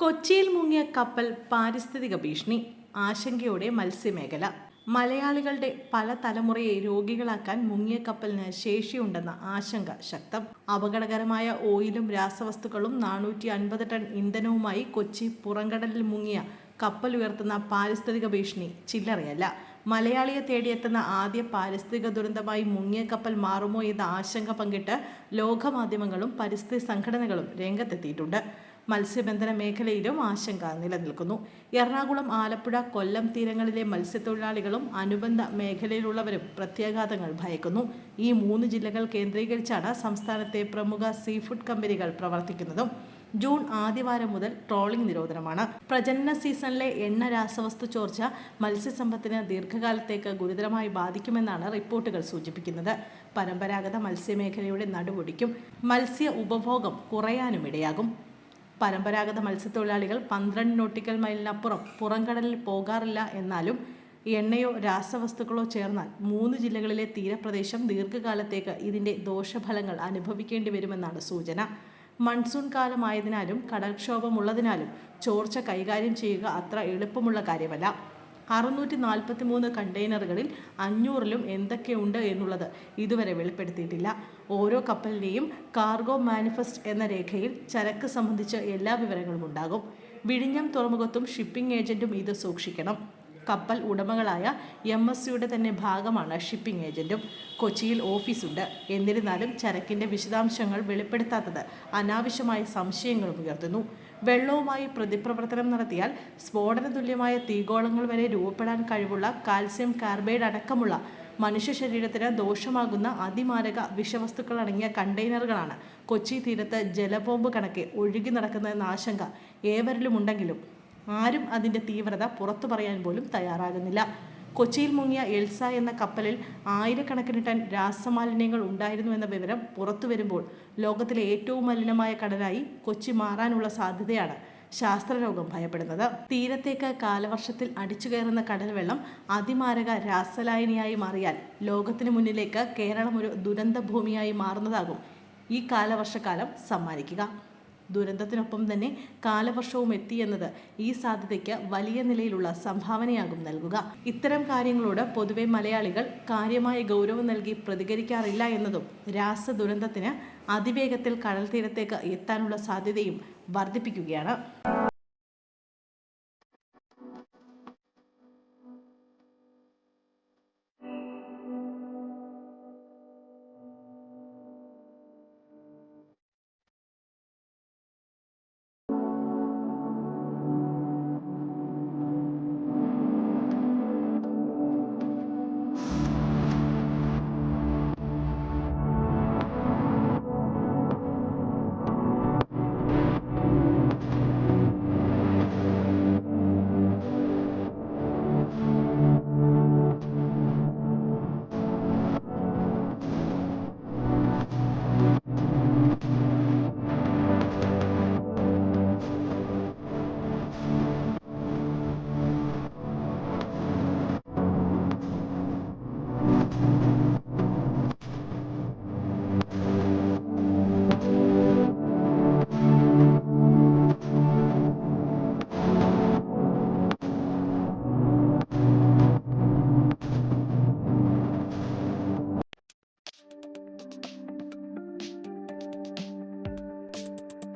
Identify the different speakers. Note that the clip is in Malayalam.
Speaker 1: കൊച്ചിയിൽ മുങ്ങിയ കപ്പൽ പാരിസ്ഥിതിക ഭീഷണി ആശങ്കയോടെ മത്സ്യമേഖല. മലയാളികളുടെ പല തലമുറയെ രോഗികളാക്കാൻ മുങ്ങിയ കപ്പലിന് ശേഷിയുണ്ടെന്ന ആശങ്ക ശക്തം. അപകടകരമായ ഓയിലും രാസവസ്തുക്കളും നാനൂറ്റി അൻപത് ടൺ ഇന്ധനവുമായി കൊച്ചി പുറംകടലിൽ മുങ്ങിയ കപ്പൽ ഉയർത്തുന്ന പാരിസ്ഥിതിക ഭീഷണി ചില്ലറയല്ല. മലയാളിയെ തേടിയെത്തുന്ന ആദ്യ പാരിസ്ഥിതിക ദുരന്തമായി മുങ്ങിയ കപ്പൽ മാറുമോ എന്ന ആശങ്ക പങ്കിട്ട് ലോകമാധ്യമങ്ങളും പരിസ്ഥിതി സംഘടനകളും രംഗത്തെത്തിയിട്ടുണ്ട്. മത്സ്യബന്ധന മേഖലയിലും ആശങ്ക നിലനിൽക്കുന്നു. എറണാകുളം ആലപ്പുഴ കൊല്ലം തീരങ്ങളിലെ മത്സ്യത്തൊഴിലാളികളും അനുബന്ധ മേഖലയിലുള്ളവരും പ്രത്യാഘാതങ്ങൾ ഭയക്കുന്നു. ഈ മൂന്ന് ജില്ലകൾ കേന്ദ്രീകരിച്ചാണ് സംസ്ഥാനത്തെ പ്രമുഖ സീഫുഡ് കമ്പനികൾ പ്രവർത്തിക്കുന്നതും. ജൂൺ ആദ്യവാരം മുതൽ ട്രോളിംഗ് നിരോധനമാണ്. പ്രജനന സീസണിലെ എണ്ണ രാസവസ്തു ചോർച്ച മത്സ്യസമ്പത്തിന് ദീർഘകാലത്തേക്ക് ഗുരുതരമായി ബാധിക്കുമെന്നാണ് റിപ്പോർട്ടുകൾ സൂചിപ്പിക്കുന്നത്. പരമ്പരാഗത മത്സ്യമേഖലയുടെ നടുപൊടിക്കും മത്സ്യ ഉപഭോഗം കുറയാനും ഇടയാകും പരമ്പരാഗത മത്സ്യത്തൊഴിലാളികൾ പന്ത്രണ്ട് നോട്ടിക്കൽ മൈലിനപ്പുറം പുറംകടലിൽ പോകാറില്ല എന്നാലും എണ്ണയോ രാസവസ്തുക്കളോ ചേർന്നാൽ മൂന്ന് ജില്ലകളിലെ തീരപ്രദേശം ദീർഘകാലത്തേക്ക് ഇതിന്റെ ദോഷഫലങ്ങൾ അനുഭവിക്കേണ്ടി വരുമെന്നാണ് സൂചന. മൺസൂൺ കാലമായതിനാലും കടൽക്ഷോഭമുള്ളതിനാലും ചോർച്ച കൈകാര്യം ചെയ്യുക അത്ര എളുപ്പമുള്ള കാര്യമല്ല. അറുന്നൂറ്റി നാൽപ്പത്തി മൂന്ന് കണ്ടെയ്നറുകളിൽ അഞ്ഞൂറിലും എന്തൊക്കെയുണ്ട് എന്നുള്ളത് ഇതുവരെ വെളിപ്പെടുത്തിയിട്ടില്ല. ഓരോ കപ്പലിന്റെയും കാർഗോ മാനിഫെസ്റ്റ് എന്ന രേഖയിൽ ചരക്ക് സംബന്ധിച്ച് എല്ലാ വിവരങ്ങളും ഉണ്ടാകും. വിഴിഞ്ഞം തുറമുഖത്തും ഷിപ്പിംഗ് ഏജന്റും ഇത് സൂക്ഷിക്കണം. കപ്പൽ ഉടമകളായ എം എസ് സിയുടെ തന്നെ ഭാഗമാണ് ഷിപ്പിംഗ് ഏജന്റും. കൊച്ചിയിൽ ഓഫീസുണ്ട്. എന്നിരുന്നാലും ചരക്കിന്റെ വിശദാംശങ്ങൾ വെളിപ്പെടുത്താത്തത് അനാവശ്യമായ സംശയങ്ങളും ഉയർത്തുന്നു. വെള്ളവുമായി പ്രതിപ്രവർത്തനം നടത്തിയാൽ സ്ഫോടന തുല്യമായ തീഗോളങ്ങൾ വരെ രൂപപ്പെടാൻ കഴിവുള്ള കാൽസ്യം കാർബൈഡ് അടക്കമുള്ള മനുഷ്യ ശരീരത്തിന് ദോഷമാകുന്ന അതിമാരക വിഷവസ്തുക്കൾ അടങ്ങിയ കണ്ടെയ്നറുകളാണ് കൊച്ചി തീരത്ത് ജലബോംബ് കണക്കെ ഒഴുകി നടക്കുന്നതെന്ന ആശങ്ക ഏവരിലുമുണ്ടെങ്കിലും ആരും അതിന്റെ തീവ്രത പുറത്തു പറയാൻ പോലും തയ്യാറാകുന്നില്ല. കൊച്ചിയിൽ മുങ്ങിയ എൽസ എന്ന കപ്പലിൽ ആയിരക്കണക്കിന് ടൺ രാസമാലിന്യങ്ങൾ ഉണ്ടായിരുന്നു എന്ന വിവരം പുറത്തു വരുമ്പോൾ ലോകത്തിലെ ഏറ്റവും മലിനമായ കടലായി കൊച്ചി മാറാനുള്ള സാധ്യതയാണ് ശാസ്ത്രലോകം ഭയപ്പെടുന്നത്. തീരത്തേക്ക് കാലവർഷത്തിൽ അടിച്ചു കയറുന്ന കടൽ വെള്ളം അതിമാരക രാസലായനിയായി മാറിയാൽ ലോകത്തിന് മുന്നിലേക്ക് കേരളം ഒരു ദുരന്ത ഭൂമിയായി മാറുന്നതാകും. ഈ കാലവർഷക്കാലം സമ്മാനിക്കുക. ദുരന്തത്തിനൊപ്പം തന്നെ കാലവർഷവും എത്തിയെന്നത് ഈ സാധ്യതയ്ക്ക് വലിയ നിലയിലുള്ള സംഭാവനയാകും നൽകുക. ഇത്തരം കാര്യങ്ങളോട് പൊതുവെ മലയാളികൾ കാര്യമായ ഗൗരവം നൽകി പ്രതികരിക്കാറില്ല എന്നതും രാസ ദുരന്തത്തിന് അതിവേഗത്തിൽ കടൽ തീരത്തേക്ക് എത്താനുള്ള സാധ്യതയും വർദ്ധിപ്പിക്കുകയാണ്.